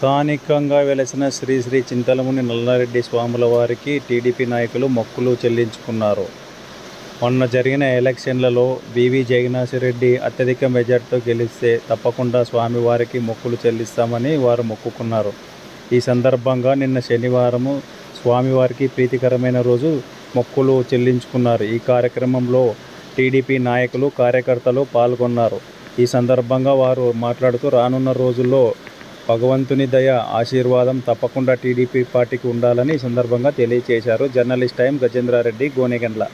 స్థానికంగా వెలసిన శ్రీ శ్రీ చింతలముని నల్లారెడ్డి స్వాముల వారికి టీడీపీ నాయకులు మొక్కులు చెల్లించుకున్నారు. మొన్న జరిగిన ఎలక్షన్లలో వివి జగన్నాథరెడ్డి అత్యధిక మెజార్టీతో గెలిస్తే తప్పకుండా స్వామివారికి మొక్కులు చెల్లిస్తామని వారు మొక్కుకున్నారు. ఈ సందర్భంగా నిన్న శనివారము స్వామివారికి ప్రీతికరమైన రోజు మొక్కులు చెల్లించుకున్నారు. ఈ కార్యక్రమంలో టీడీపీ నాయకులు కార్యకర్తలు పాల్గొన్నారు. ఈ సందర్భంగా వారు మాట్లాడుతూ రానున్న రోజుల్లో భగవంతుని దయ ఆశీర్వాదం తప్పకుండా టీడీపీ పార్టీకి ఉండాలని సందర్భంగా తెలియజేశారు journalist time Gajendra Reddy Gonegandla.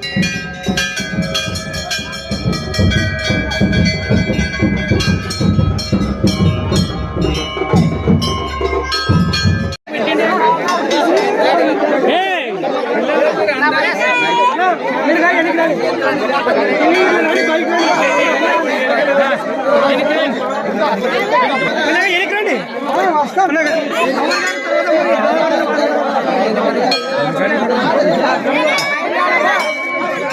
Música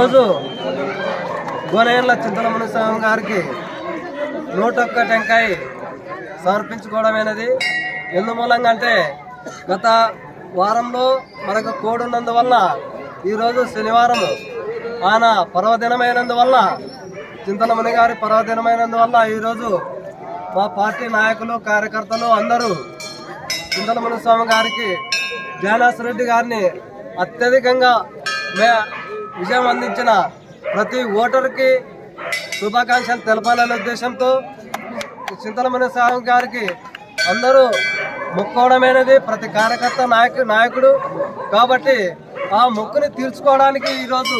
ఈరోజు గోనేర్ల చింతలమణి స్వామి గారికి నూటొక్క టెంకాయ సమర్పించుకోవడమైనది. ఎందు ఎందుమూలంగా అంటే గత వారంలో మనకు కోడున్నందువల్ల ఈరోజు శనివారం ఆయన పర్వదినమైనందువల్ల చింతలమణి గారి పర్వదినమైనందువల్ల ఈరోజు మా పార్టీ నాయకులు కార్యకర్తలు అందరూ చింతలమణి స్వామి గారికి జానాస్ రెడ్డి గారిని అత్యధికంగా మే విజయం అందించిన ప్రతి ఓటర్కి శుభాకాంక్షలు తెలపాలనే ఉద్దేశంతో చింతలమణి స్వామి గారికి అందరూ మొక్కోవడమైనది ప్రతి కార్యకర్త నాయకు నాయకుడు కాబట్టి ఆ మొక్కుని తీర్చుకోవడానికి ఈరోజు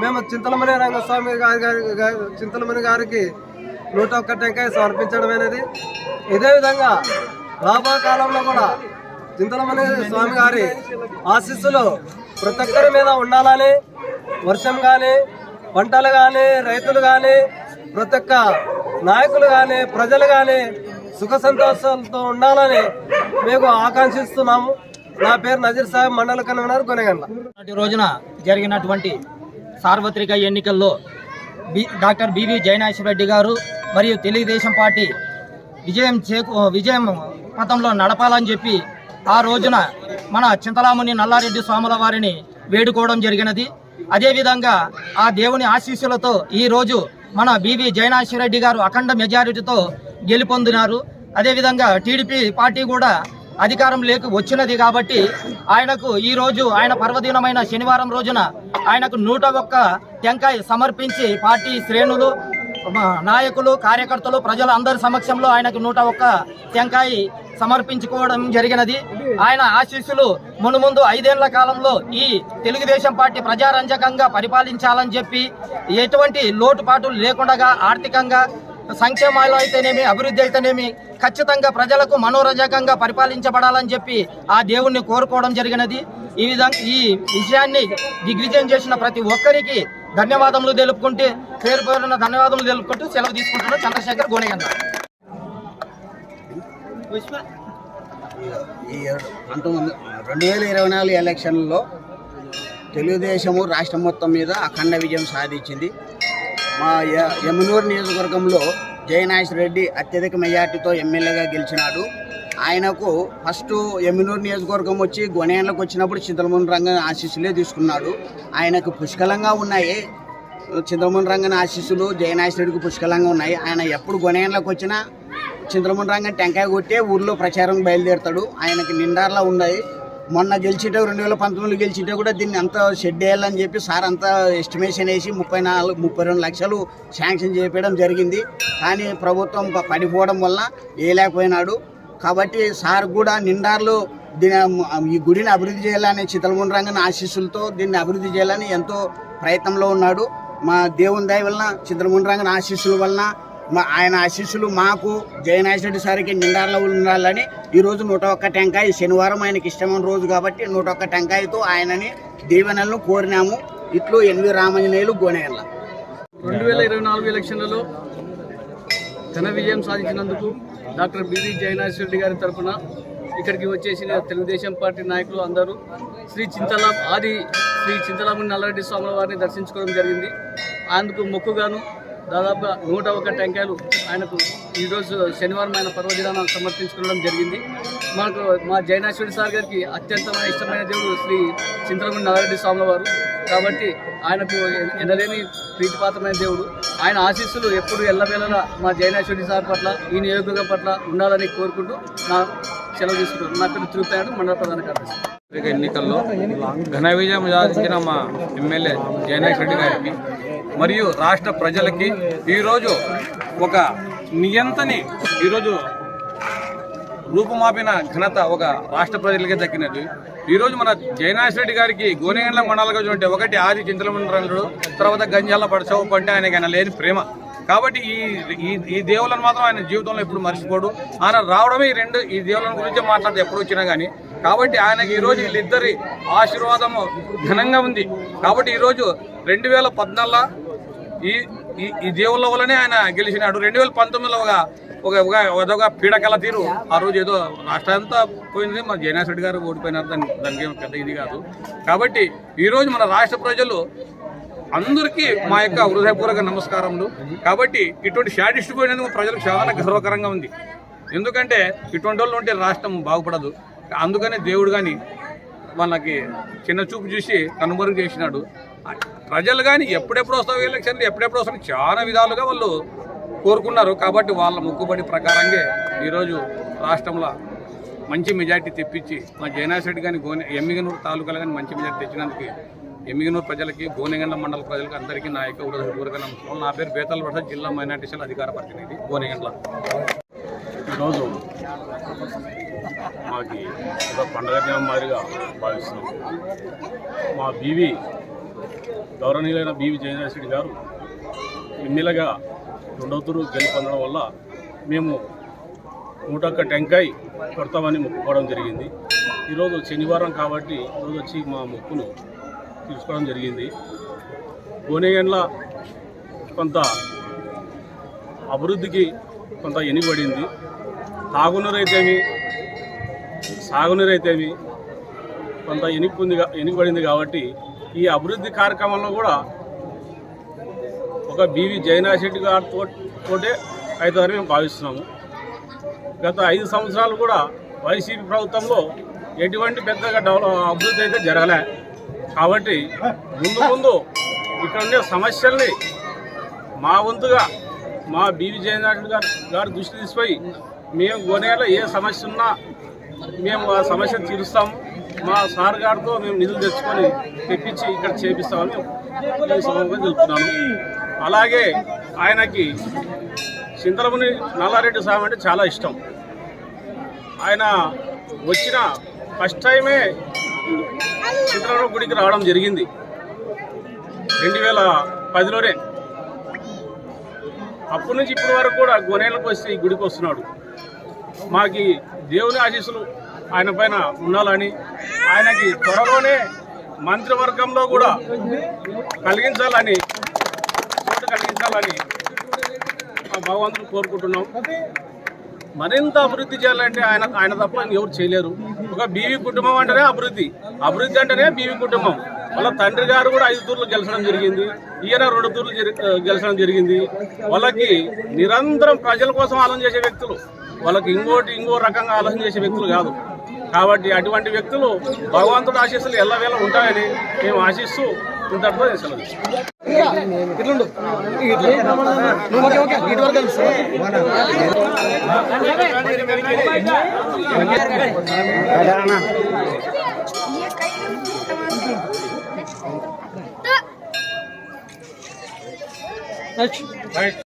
మేము చింతలమణి రంగస్వామి గారి గారి- గారి చింతలమణి గారికి నూట ఒక్క టెంకాయ సమర్పించడమైనది. ఇదే విధంగా రాబో కాలంలో కూడా చింతలమణి స్వామి గారి ఆశీస్సులు ప్రతి ఒక్కరి మీద ఉండాలని వర్షం కానీ పంటలు కానీ రైతులు కానీ ప్రతి ఒక్క నాయకులు కానీ ప్రజలు కానీ సుఖ సంతోషాలతో ఉండాలని మేము ఆకాంక్షిస్తున్నాము. నా పేరు నజీర్ సాహెబ్ మండల కన్వీనర్ కొనగండ్ల నాటి రోజున జరిగినటువంటి సార్వత్రిక ఎన్నికల్లో బి డాక్టర్ బివి జయనాశ్వరెడ్డి గారు మరియు తెలుగుదేశం పార్టీ విజయం చేకు విజయం పథంలో నడపాలని చెప్పి ఆ రోజున మన చింతలాముని నల్లారెడ్డి స్వాముల వారిని వేడుకోవడం జరిగినది. అదేవిధంగా ఆ దేవుని ఆశీస్సులతో ఈ రోజు మన బీవీ జయనాశ్వరెడ్డి గారు అఖండ మెజారిటీతో గెలుపొందినారు. అదేవిధంగా టీడీపీ పార్టీ కూడా అధికారం లేక వచ్చినది కాబట్టి ఆయనకు ఈ రోజు ఆయన పర్వదినమైన శనివారం రోజున ఆయనకు నూట ఒక్క టెంకాయ సమర్పించి పార్టీ శ్రేణులు నాయకులు కార్యకర్తలు ప్రజల అందరి సమక్షంలో ఆయనకు నూట ఒక్క టెంకాయ సమర్పించుకోవడం జరిగినది. ఆయన ఆశీస్సులు మునుముందు ఐదేళ్ళ కాలంలో ఈ తెలుగుదేశం పార్టీ ప్రజారంజకంగా పరిపాలించాలని చెప్పి ఎటువంటి లోటుపాటులు లేకుండా ఆర్థికంగా సంక్షేమాలు అయితేనేమి అభివృద్ధి అయితేనేమి ఖచ్చితంగా ప్రజలకు మనోరంజకంగా పరిపాలించబడాలని చెప్పి ఆ దేవుణ్ణి కోరుకోవడం జరిగినది. ఈ విధంగా ఈ విషయాన్ని దిగ్విజయం చేసిన ప్రతి ఒక్కరికి ధన్యవాదములు తెలుపుకుంటే పేరు పేరున్న ధన్యవాదములు తెలుపుకుంటూ సెలవు తీసుకుంటున్నాను. చంద్రశేఖర్ గోనెగండ. ఈ పంతొమ్మిది రెండు వేల ఇరవై నాలుగు ఎలక్షన్లో తెలుగుదేశము రాష్ట్రం మొత్తం మీద అఖండ విజయం సాధించింది. మా యమునూరు నియోజకవర్గంలో జయనాథ్ రెడ్డి అత్యధిక మెజార్టీతో ఎమ్మెల్యేగా గెలిచినాడు. ఆయనకు ఫస్ట్ యమునూరు నియోజకవర్గం వచ్చి గొనేళ్ళకు వచ్చినప్పుడు చింతలమూని రంగం ఆశీస్సులే తీసుకున్నాడు. ఆయనకు పుష్కలంగా ఉన్నాయి. చింతలమూని రంగన్ ఆశీస్సులు జయనాథ్ రెడ్డికి పుష్కలంగా ఉన్నాయి. ఆయన ఎప్పుడు గొనేళ్ళకు వచ్చినా చింతలమూని రంగన్ టెంకాయ కొట్టే ఊర్లో ప్రచారం బయలుదేరుతాడు. ఆయనకి నిండార్లా ఉన్నాయి. మొన్న గెలిచిట రెండు వేల పంతొమ్మిదిలో గెలిచిటే కూడా దీన్ని అంత షెడ్ వేయాలని చెప్పి సార్ అంతా ఎస్టిమేషన్ వేసి ముప్పై నాలుగు ముప్పై రెండు లక్షలు శాంక్షన్ చేయడం జరిగింది. కానీ ప్రభుత్వం పడిపోవడం వల్ల వేయలేకపోయినాడు. కాబట్టి సార్ కూడా నిండార్లు దీని ఈ గుడిని అభివృద్ధి చేయాలని చిత్తలముండ ఆశీస్సులతో దీన్ని అభివృద్ధి చేయాలని ఎంతో ప్రయత్నంలో ఉన్నాడు. మా దేవుని దయ వలన చిత్రముండ ఆశీస్సుల వలన మా ఆయన ఆశీస్సులు మాకు జయనాథ్ రెడ్డి సార్కి నిండార్లో ఉండాలని ఈరోజు నూట ఒక్క టెంకాయ శనివారం ఆయనకి ఇష్టమైన రోజు కాబట్టి నూట ఒక్క టెంకాయతో ఆయనని దీవెనలను కోరినాము. ఇట్లు ఎన్వి రామంజనేయులు గోనేళ్ళ రెండు వేల ఇరవై నాలుగు ఎలక్షన్లలో ఘన విజయం సాధించినందుకు డాక్టర్ బివి జయనాథ్ రెడ్డి గారి తరఫున ఇక్కడికి వచ్చేసిన తెలుగుదేశం పార్టీ నాయకులు అందరూ శ్రీ చింతలా ఆది శ్రీ చింతలమణి నల్లరెడ్డి స్వాముల వారిని దర్శించుకోవడం జరిగింది. అందుకు మొక్కుగాను దాదాపుగా నూట ఒక టెంకాయలు ఆయనకు ఈరోజు శనివారం ఆయన పర్వదినాన్ని సమర్పించుకోవడం జరిగింది. మనకు మా జైనాశ్వరి సార్ గారికి అత్యంతమైన ఇష్టమైన దేవుడు శ్రీ చింతలమణి నారాయణ స్వామి వారు కాబట్టి ఆయనకు ఎనలేని ప్రీతిపాత్రమైన దేవుడు. ఆయన ఆశీస్సులు ఎప్పుడు ఎల్లవేళలా మా జైనాశ్వరి సార్ పట్ల ఈ నియోజకవర్గం పట్ల ఉండాలని కోరుకుంటూ నా సెలవు తీసుకుంటున్నాను. నా పేరు తిరుపతి మండల ప్రధాన కార్యదర్శి. ఎన్నికల్లో ఘన విజయం సాధించిన మా ఎమ్మెల్యే జయనాయక్ రెడ్డి గారికి మరియు రాష్ట్ర ప్రజలకి ఈరోజు ఒక నియంతని ఈరోజు రూపుమాపిన ఘనత ఒక రాష్ట్ర ప్రజలకే దక్కినది. ఈరోజు మన జయనాథ్ రెడ్డి గారికి గోనెగండ్ల మండలంగా చూడండి ఒకటి ఆది చింతలమండలు తర్వాత గంజాల పడచవు అంటే ఆయనకి ఆయన లేని ప్రేమ. కాబట్టి ఈ ఈ ఈ దేవులను మాత్రం ఆయన జీవితంలో ఎప్పుడు మర్చిపోడు. ఆయన రావడమే ఈ రెండు ఈ దేవులను గురించే మాట్లాడితే ఎప్పుడు వచ్చినా కానీ కాబట్టి ఆయనకి ఈరోజు వీళ్ళిద్దరి ఆశీర్వాదము ఘనంగా ఉంది. కాబట్టి ఈరోజు రెండు వేల పద్నాలుగులో ఈ ఈ ఈ దేవుళ్ళ వల్లనే ఆయన గెలిచినాడు. రెండు వేల పంతొమ్మిదిలో ఒక ఒక ఒక పీడకల తీరు. ఆ రోజు ఏదో రాష్ట్రం అంతా పోయింది. మన జయనాథ్ రెడ్డి గారు ఓడిపోయినారు. దాని దానికి పెద్ద ఇది కాదు. కాబట్టి ఈరోజు మన రాష్ట్ర ప్రజలు అందరికీ మా యొక్క హృదయపూర్వక నమస్కారములు. కాబట్టి ఇటువంటి షాడిస్ట్ పోయినందుకు ప్రజలకు చాలా గర్వకరంగా ఉంది. ఎందుకంటే ఇటువంటి వాళ్ళు ఉంటే రాష్ట్రం బాగుపడదు. అందుకనే దేవుడు కానీ వాళ్ళకి చిన్న చూపు చూసి కనుమరుగు చేసినాడు. ప్రజలు కానీ ఎప్పుడెప్పుడు వస్తావు ఎలక్షన్లు ఎప్పుడెప్పుడు వస్తావు? చాలా విధాలుగా వాళ్ళు కోరుకున్నారు. కాబట్టి వాళ్ళ మొక్కుబడి ప్రకారంగా ఈరోజు రాష్ట్రంలో మంచి మెజార్టీ తెప్పించి మా జయనాథ్ రెడ్డి కానీ గోనె ఎమ్మిగనూరు తాలూకాలు కానీ మంచి మెజార్టీ తెచ్చినందుకు ఎమ్మిగనూరు ప్రజలకి గోనెగండ్ల మండల ప్రజలకి అందరికీ నా యొక్క హృదయపూర్వక నమస్కారం. నా పేరు బేతల వరద జిల్లా మైనార్టీ సెల్ అధికార ప్రతినిధి గోనెగండ్ల. ఈరోజు మాకి ఒక పండగ దినం మాదిరిగా భావిస్తున్నాం. మా బీవీ గౌరవనీయులైన బీవీ జయనాథ్ గారు ఎమ్మెల్యేగా రెండవ తూరు గెలుపొందడం వల్ల మేము నూటొక్క టెంకాయ్ కొడతామని మొక్కుకోవడం జరిగింది. ఈరోజు శనివారం కాబట్టి ఈరోజు వచ్చి మా మొక్కును తీసుకోవడం జరిగింది. గోనెగండ్ల కొంత అభివృద్ధికి కొంత ఎనిబడింది. తాగునీరు సాగునీరు అయితేమి కొంత ఎనిక్కుంది ఎనిపడింది కాబట్టి ఈ అభివృద్ధి కార్యక్రమంలో కూడా ఒక బీవీ జైనాశెట్టి గారితో తోటే అవుతుందని మేము భావిస్తున్నాము. గత ఐదు సంవత్సరాలు కూడా వైసీపీ ప్రభుత్వంలో ఎటువంటి పెద్దగా డెవలప్ అభివృద్ధి అయితే జరగలే. కాబట్టి ముందు ముందు ఇక్కడ ఉండే సమస్యల్ని మా వంతుగా మా బీవీ జయనాథ్ గారు గారు దృష్టి తీసిపోయి మేము కొనేలా ఏ సమస్య ఉన్నా మేము ఆ సమస్య తీరుస్తాము. మా సార్ గారితో మేము నిధులు తెచ్చుకొని తెప్పించి ఇక్కడ చేపిస్తామని ఈ సమయంగా తెలుపుతున్నాను అలాగే ఆయనకి చింతలముని నల్లారెడ్డి స్వామి అంటే చాలా ఇష్టం. ఆయన వచ్చిన ఫస్ట్ టైమే చింతలముని గుడికి రావడం జరిగింది. రెండు వేల పదిలోనే. అప్పటి నుంచి ఇప్పటి వరకు కూడా గొనేళ్ళకు వస్తే ఈ గుడికి వస్తున్నాడు. మాకి దేవుని ఆశీస్సులు ఆయన పైన ఉండాలని ఆయనకి త్వరలోనే మంత్రివర్గంలో కూడా కలిగించాలని చోటు కలిగించాలని మా భగవంతుడు కోరుకుంటున్నాం. మరింత అభివృద్ధి చేయాలంటే ఆయన ఆయన తప్ప ఎవరు చేయలేరు. ఒక బీవీ కుటుంబం అంటేనే అభివృద్ధి. అభివృద్ధి అంటేనే బీవీ కుటుంబం. వాళ్ళ తండ్రి గారు కూడా ఐదు తూర్లు గెలిచడం జరిగింది. ఈయన రెండు తూర్లు గెలిచడం జరిగింది. వాళ్ళకి నిరంతరం ప్రజల కోసం ఆలోచన చేసే వ్యక్తులు. వాళ్ళకి ఇంకోటి ఇంకో రకంగా ఆలోచన చేసే వ్యక్తులు కాదు. కాబట్టి అటువంటి వ్యక్తులు భగవంతుడు ఆశీస్సులు ఎల్లవేళ ఉంటాయని మేము ఆశిస్తూ ఇంతటితో సెలవు 那去，来。